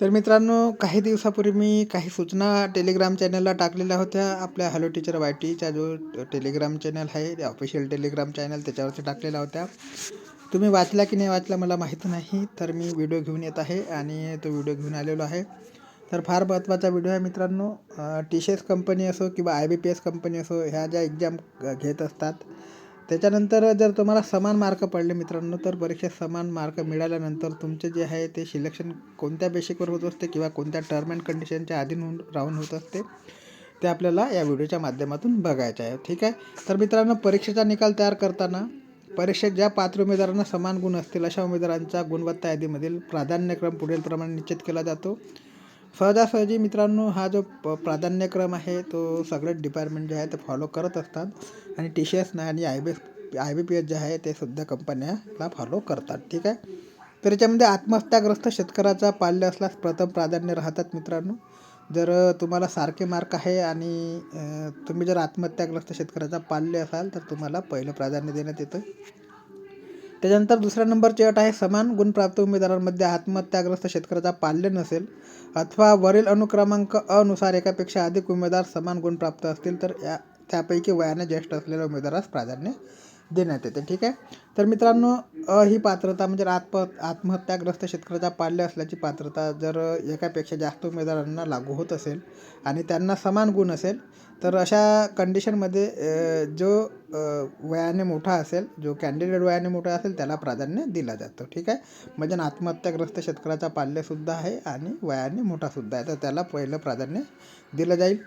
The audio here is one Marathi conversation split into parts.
तर मित्रांनो काही दिवसापूर्वी मी काही सूचना टेलिग्राम चॅनलला टाकलेल्या होत्या. आपल्या हॅलो टीचर वाय टीचा जो टेलिग्राम चॅनल आहे ते ऑफिशियल टेलिग्राम चॅनल त्याच्यावरती टाकलेल्या होत्या. तुम्ही वाचला की नाही वाचला मला माहीत नाही तर मी व्हिडिओ घेऊन येत आहे आणि तो व्हिडिओ घेऊन आलेलो आहे. तर फार महत्त्वाचा व्हिडिओ आहे मित्रांनो. टी सी एस कंपनी असो किंवा I B P S company असो ह्या ज्या एक्झाम घेत असतात त्याच्यानंतर जर तुम्हाला समान मार्क पडले मित्रांनो तर परीक्षेत समान मार्क मिळाल्यानंतर तुमचे जे आहे ते सिलेक्शन कोणत्या बेसिकवर होत असते किंवा कोणत्या टर्म अँड कंडिशनच्या अधीन होऊन राहून होत असते ते आपल्याला या व्हिडिओच्या माध्यमातून बघायचं आहे. ठीक आहे? तर मित्रांनो परीक्षेचा निकाल तयार करताना परीक्षेत ज्या पात्र उमेदवारांना समान गुण असतील अशा उमेदवारांचा गुणवत्ता यादीमधील प्राधान्यक्रम पुढील प्रमाणे निश्चित केला जातो. सहजासहजी मित्रांनो हा जो प प्राधान्यक्रम आहे तो सगळेच डिपार्टमेंट जे आहे ते फॉलो करत असतात. आणि टी सी एस आणि I B S I B P S जे आहे ते सुद्धा कंपन्याला फॉलो करतात ठीक आहे? तर याच्यामध्ये आत्महत्याग्रस्त शेतकऱ्याचा पाल्य असल्यास प्रथम प्राधान्य राहतात मित्रांनो. जर तुम्हाला सारखे मार्क आहे आणि तुम्ही जर आत्महत्याग्रस्त शेतकऱ्याचा पाल्य असाल तर तुम्हाला पहिलं प्राधान्य देण्यात येतं. त्याच्यानंतर दुसऱ्या नंबरची अट आहे समान गुणप्राप्त उमेदवारांमध्ये आत्महत्याग्रस्त शेतकऱ्याचा पाल्य नसेल अथवा वरील अनुक्रमांक अनुसार एकापेक्षा अधिक उमेदवार समान गुण प्राप्त असतील तर या त्यापैकी वयाने ज्येष्ठ असलेल्या उमेदवारास प्राधान्य देण्यात येते. ठीक आहे? तर मित्रांनो अ ही पात्रता म्हणजे आत्म आत्महत्याग्रस्त शेतकऱ्याचा पाल्य असल्याची पात्रता जर एकापेक्षा जास्त उमेदवारांना लागू होत असेल आणि त्यांना समान गुण असेल तर अशा कंडिशनमध्ये जो वयाने मोठा असेल जो कॅन्डिडेट वयाने मोठा असेल त्याला प्राधान्य दिला जातं. ठीक आहे? म्हणजे आत्महत्याग्रस्त शेतकऱ्याचा पाल्यसुद्धा आहे आणि वयाने मोठासुद्धा आहे. तर त्याला पहिलं प्राधान्य दिलं जाईल.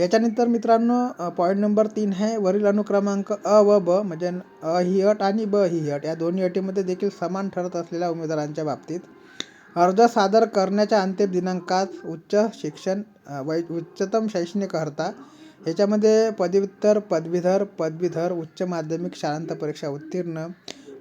याच्यानंतर मित्रांनो पॉईंट नंबर तीन आहे वरील अनुक्रमांक अ व ब म्हणजे अ ही अट आणि ब ही अट या दोन्ही अटीमध्ये देखील समान ठरत असलेल्या उमेदवारांच्या बाबतीत अर्ज सादर करण्याच्या अंतिम दिनांकात उच्च शिक्षण वै उच्चतम शैक्षणिक अर्हता ह्याच्यामध्ये पदव्युत्तर पदवीधर पदवीधर उच्च माध्यमिक शाळांत परीक्षा उत्तीर्ण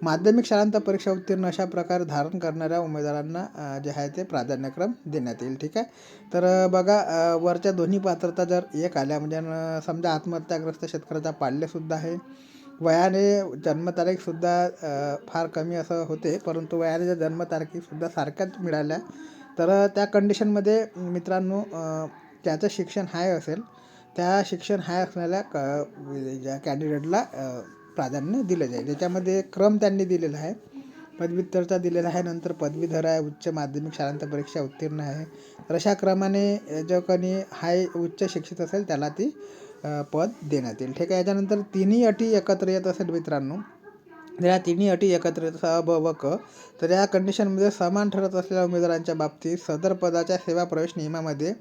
माध्यमिक शाळांत परीक्षा उत्तीर्ण अशा प्रकारे धारण करणाऱ्या उमेदवारांना जे आहे ते प्राधान्यक्रम देण्यात येईल. ठीक आहे? तर बघा वरच्या दोन्ही पात्रता जर एक आल्या म्हणजे समजा आत्महत्याग्रस्त शेतकऱ्याचा पाल्यसुद्धा आहे. वयाने जन्मतारीखसुद्धा फार कमी असं होते परंतु वयाने जर जन्मतारखीसुद्धा सारख्याच मिळाल्या तर त्या कंडिशनमध्ये मित्रांनो त्याचं शिक्षण हाय असेल. त्या शिक्षण हाय असणाऱ्या क ज्या कॅन्डिडेटला प्राधान्य दिलं जाईल. ज्याच्यामध्ये क्रम त्यांनी दिलेला आहे. पदव्युत्तरचा दिलेला आहे नंतर पदवीधर आहे उच्च माध्यमिक शाळांत परीक्षा उत्तीर्ण आहे. तर अशा क्रमाने जो कोणी हाय उच्च शिक्षित असेल त्याला ती पद देण्यात येईल. ठीक आहे याच्यानंतर तिन्ही अटी एकत्र येत असेल मित्रांनो या तिन्ही अटी एकत्र येत अ ब व क. तर या कंडिशनमध्ये समान ठरत असलेल्या उमेदवारांच्या बाबतीत सदर पदाच्या सेवा प्रवेश नियमामध्ये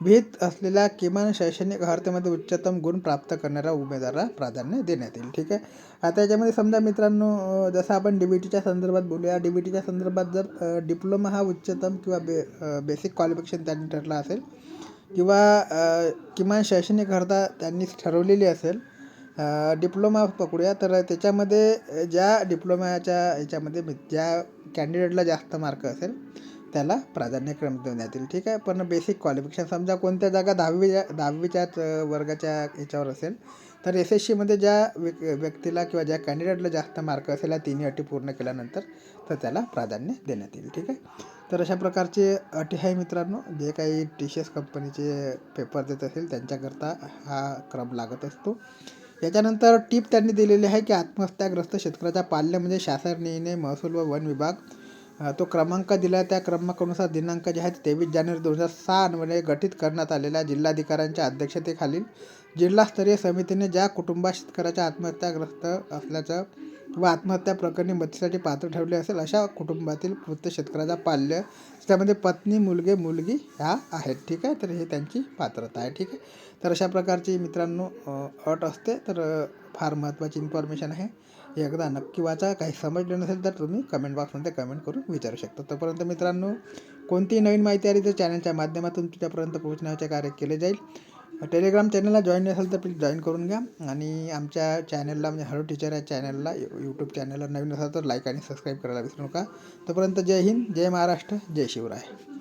भीत असलेल्या किमान शैक्षणिक अर्हतेमध्ये उच्चतम गुण प्राप्त करणाऱ्या उमेदवाराला प्राधान्य देण्यात येईल. ठीक आहे? आता याच्यामध्ये समजा मित्रांनो जसं आपण डी बी टीच्या संदर्भात बोलूया. डी बी टीच्या संदर्भात जर डिप्लोमा हा उच्चतम किंवा बे बेसिक क्वालिफिकेशन त्यांनी ठरला असेल किंवा किमान शैक्षणिक अर्हता त्यांनी ठरवलेली असेल डिप्लोमा पकडूया तर त्याच्यामध्ये ज्या डिप्लोमाच्या याच्यामध्ये ज्या कॅन्डिडेटला जास्त मार्क असेल त्याला प्राधान्यक्रम देण्यात येईल ठीक आहे? पण बेसिक क्वालिफिकेशन समजा कोणत्या जागा दहावीच्या दहावीच्याच वर्गाच्या याच्यावर असेल तर एस एस सीमध्ये ज्या व्यक्तीला किंवा ज्या कॅन्डिडेटला जास्त मार्क असेल या तिन्ही अटी पूर्ण केल्यानंतर तर त्याला प्राधान्य देण्यात येईल. ठीक आहे? तर अशा प्रकारचे अटी आहे मित्रांनो. जे काही टी सी एस कंपनीचे पेपर देत असेल त्यांच्याकरता हा क्रम लागत असतो. याच्यानंतर टीप त्यांनी दिलेली आहे की आत्महत्याग्रस्त शेतकऱ्याचा पाल्य म्हणजे शासन निर्णय महसूल व वन विभाग तो क्रमांक दिला त्या क्रमांकानुसार दिनांक जे आहेत तेवीस जानेवारी दोन हजार सहामध्ये गठीत करण्यात आलेल्या जिल्हाधिकाऱ्यांच्या अध्यक्षतेखालील जिल्हास्तरीय समितीने ज्या कुटुंबात शेतकऱ्याच्या आत्महत्याग्रस्त असल्याचं व आत्महत्या प्रकरणी मदतीसाठी पात्र ठेवले असेल अशा कुटुंबातील मृत शेतकऱ्याचा पाल्य त्यामध्ये पत्नी मुलगे मुलगी ह्या आहेत. ठीक आहे? तर हे त्यांची पात्रता आहे. ठीक आहे? तर अशा प्रकारची मित्रांनो अट असते. तर फार महत्त्वाची इन्फॉर्मेशन आहे. एकदा नक्की वाचा. काही समजलं नसेल तर तुम्ही कमेंट बॉक्समध्ये कमेंट करून विचारू शकता. तोपर्यंत मित्रांनो कोणतीही नवीन माहिती आली तर चॅनलच्या माध्यमातून तुझ्यापर्यंत पोहोचण्याचे कार्य केले जाईल. टेलिग्राम चॅनलला जॉईन असेल तर प्लीज जॉईन करून घ्या. आणि आमच्या चॅनलला म्हणजे हॅलो टीचर या चॅनलला यूट्यूब चॅनलला नवीन असाल तर लाईक आणि सबस्क्राईब करायला विसरू नका. तोपर्यंत जय हिंद जय महाराष्ट्र जय शिवराय.